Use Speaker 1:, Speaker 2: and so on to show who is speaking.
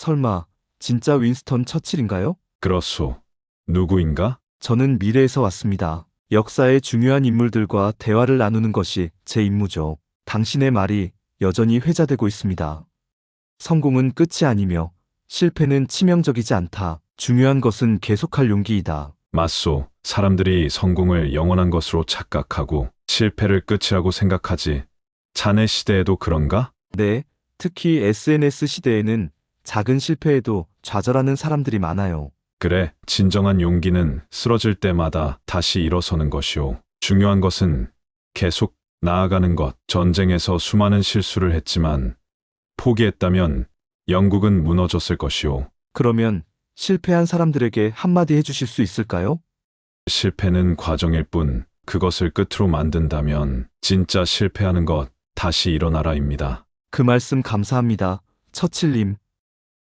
Speaker 1: 설마 진짜 윈스턴 처칠인가요?
Speaker 2: 그렇소. 누구인가?
Speaker 1: 저는 미래에서 왔습니다. 역사의 중요한 인물들과 대화를 나누는 것이 제 임무죠. 당신의 말이 여전히 회자되고 있습니다. 성공은 끝이 아니며 실패는 치명적이지 않다. 중요한 것은 계속할 용기이다.
Speaker 2: 맞소. 사람들이 성공을 영원한 것으로 착각하고 실패를 끝이라고 생각하지. 자네 시대에도 그런가?
Speaker 1: 네, 특히 SNS 시대에는 작은 실패에도 좌절하는 사람들이 많아요.
Speaker 2: 그래, 진정한 용기는 쓰러질 때마다 다시 일어서는 것이오. 중요한 것은 계속 나아가는 것. 전쟁에서 수많은 실수를 했지만 포기했다면 영국은 무너졌을 것이오.
Speaker 1: 그러면 실패한 사람들에게 한마디 해주실 수 있을까요?
Speaker 2: 실패는 과정일 뿐 그것을 끝으로 만든다면 진짜 실패하는 것 다시 일어나라입니다.
Speaker 1: 그 말씀 감사합니다. 처칠님,